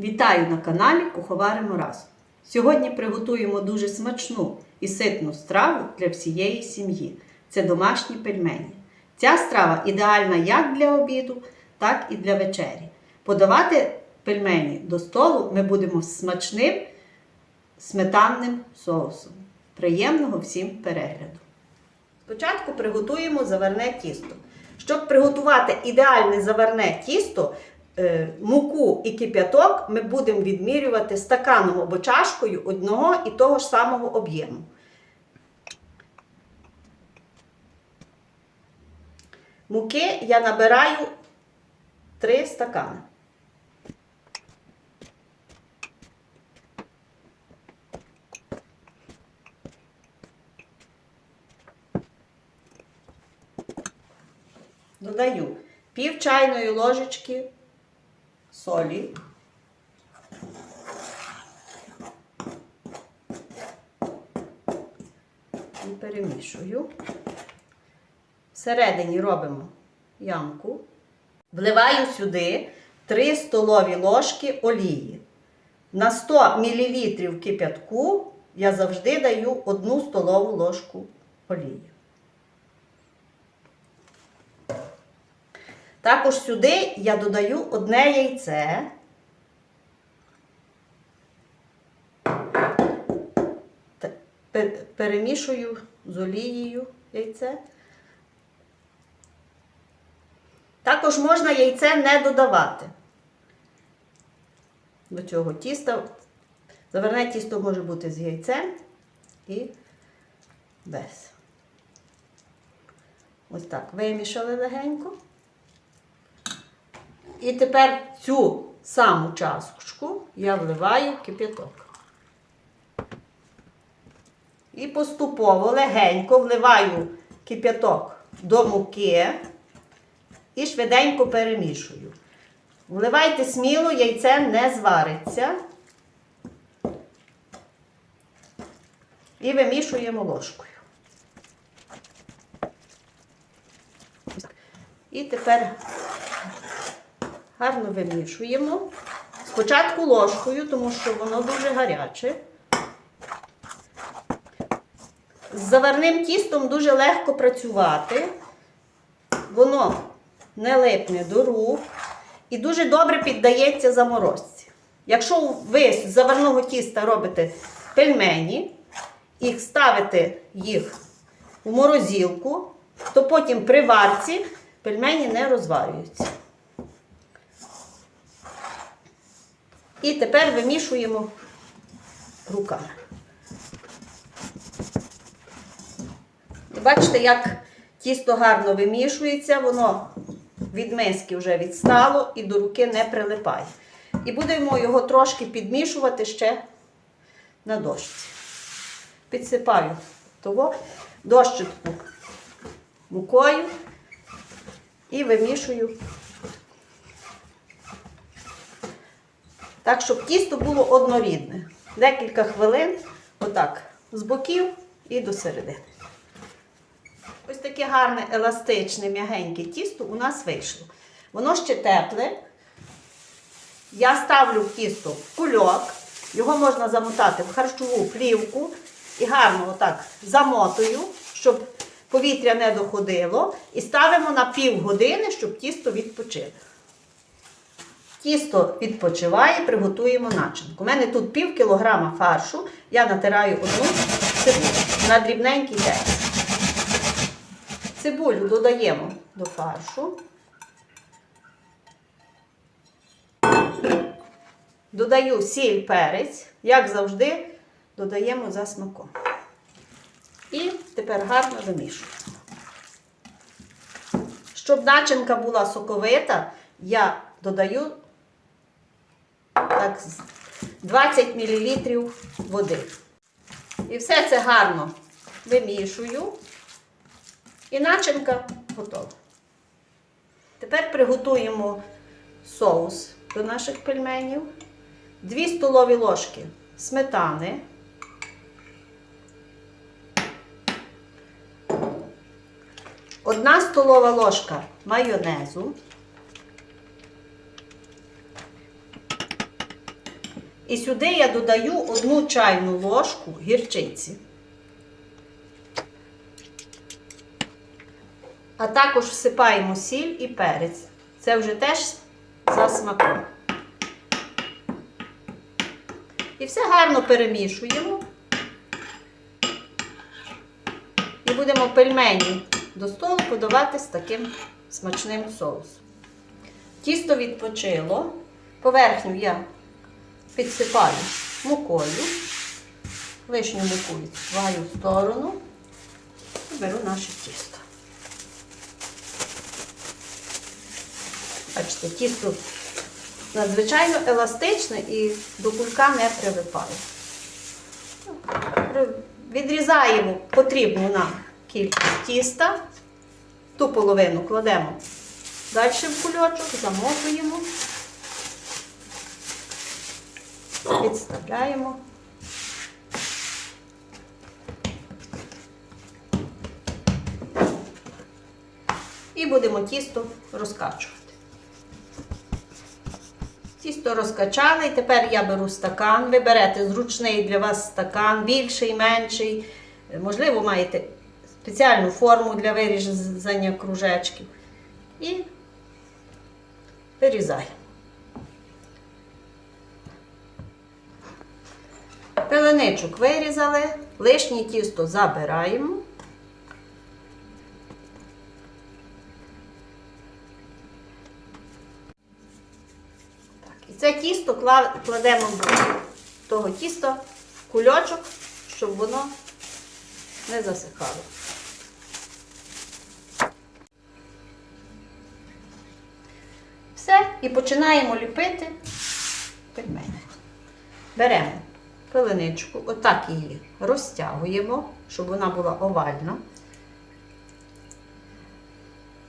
Вітаю на каналі Куховаримо разом. Сьогодні приготуємо дуже смачну і ситну страву для всієї сім'ї. Це домашні пельмені. Ця страва ідеальна як для обіду, так і для вечері. Подавати пельмені до столу ми будемо з смачним сметанним соусом. Приємного всім перегляду! Спочатку приготуємо заварне тісто. Щоб приготувати ідеальне заварне тісто, муку і кип'яток ми будемо відмірювати стаканом або чашкою одного і того ж самого об'єму. Муки я набираю 3 стакани. Додаю пів чайної ложечки солі. І перемішую. Всередині робимо ямку. Вливаю сюди 3 столові ложки олії. На 100 мл кип'ятку я завжди даю 1 столову ложку олії. Також сюди я додаю одне яйце. Перемішую з олією яйце. Також можна яйце не додавати до цього тіста. Заверне тісто може бути з яйцем і без. Ось так вимішали легенько. І тепер цю саму чашку я вливаю в кип'яток. І поступово легенько вливаю кип'яток до муки і швиденько перемішую. Вливайте сміло, яйце не звариться. І вимішуємо ложкою. І тепер гарно вимішуємо. Спочатку ложкою, тому що воно дуже гаряче. З заварним тістом дуже легко працювати. Воно не липне до рук і дуже добре піддається заморозці. Якщо ви з заварного тіста робите пельмені і ставите їх в морозилку, то потім при варці пельмені не розварюються. І тепер вимішуємо руками. Бачите, як тісто гарно вимішується, воно від миски вже відстало і до руки не прилипає. І будемо його трошки підмішувати ще на дощці. Підсипаю того дощечку мукою і вимішую Так, щоб тісто було однорідне. Декілька хвилин, отак, з боків і до середини. Ось таке гарне, еластичне, м'ягеньке тісто у нас вийшло. Воно ще тепле. Я ставлю в тісто в кульок, його можна замотати в харчову плівку і гарно отак замотую, щоб повітря не доходило. І ставимо на півгодини, щоб тісто відпочило. Тісто відпочиває, приготуємо начинку. У мене тут пів кілограма фаршу, я натираю одну цибулю на дрібненький тест. Цибулю додаємо до фаршу. Додаю сіль, перець, як завжди, додаємо за смаком. І тепер гарно вимішуємо. Щоб начинка була соковита, я додаю так, 20 мл води. І все це гарно вимішую. І начинка готова. Тепер приготуємо соус до наших пельменів. 2 столові ложки сметани. Одна столова ложка майонезу. І сюди я додаю одну чайну ложку гірчиці. А також всипаємо сіль і перець. Це вже теж за смаком. І все гарно перемішуємо. І будемо пельмені до столу подавати з таким смачним соусом. Тісто відпочило. Поверхню я підсипаю мукою. Лишню муку відсуваю в сторону і беру наше тісто. Бачите, тісто надзвичайно еластичне і до кулька не прилипає. Відрізаємо потрібну нам кількість тіста, ту половину кладемо далі в кульочок, замотуємо, відставляємо. І будемо тісто розкачувати. Тісто розкачали, і тепер я беру стакан. Ви берете зручний для вас стакан, більший, менший. Можливо, маєте спеціальну форму для вирізання кружечків. І вирізаємо. Пеленичок вирізали, лишнє тісто забираємо. Так, і це тісто кладемо в того тіста в кульочок, щоб воно не засихало. Все, і починаємо ліпити пельмені. Беремо пеленичку, отак її розтягуємо, щоб вона була овальна.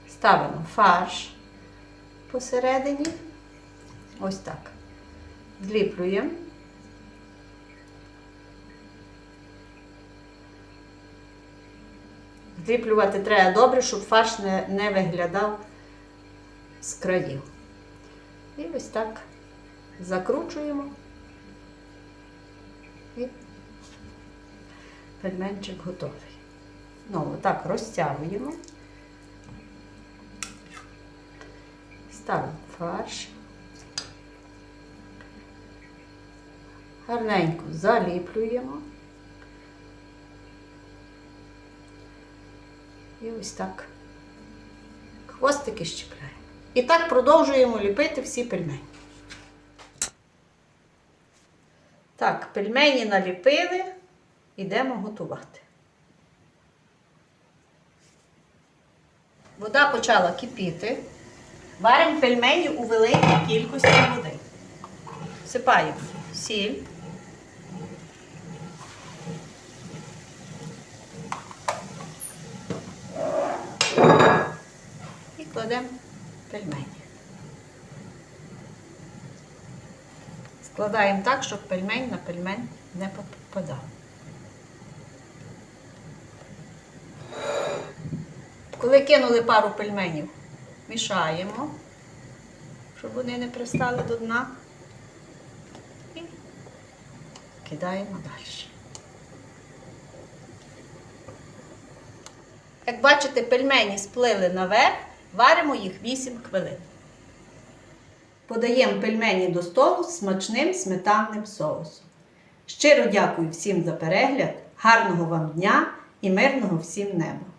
Ставимо фарш посередині. Ось так. Зліплюємо. Зліплювати треба добре, щоб фарш не, не виглядав з країв. І ось так закручуємо. І пельменчик готовий. Знову так розтягуємо. Ставимо фарш. Гарненько заліплюємо. І ось так хвостики щепляємо. І так продовжуємо ліпити всі пельмені. Так, пельмені наліпили, йдемо готувати. Вода почала кипіти. Варимо пельмені у великій кількості води. Всипаємо сіль. І кладемо пельмені. Складаємо так, щоб пельмень на пельмень не попадав. Коли кинули пару пельменів, мішаємо, щоб вони не пристали до дна. І кидаємо далі. Як бачите, пельмені сплили наверх, варимо їх 8 хвилин. Подаємо пельмені до столу з смачним сметанним соусом. Щиро дякую всім за перегляд, гарного вам дня і мирного всім неба!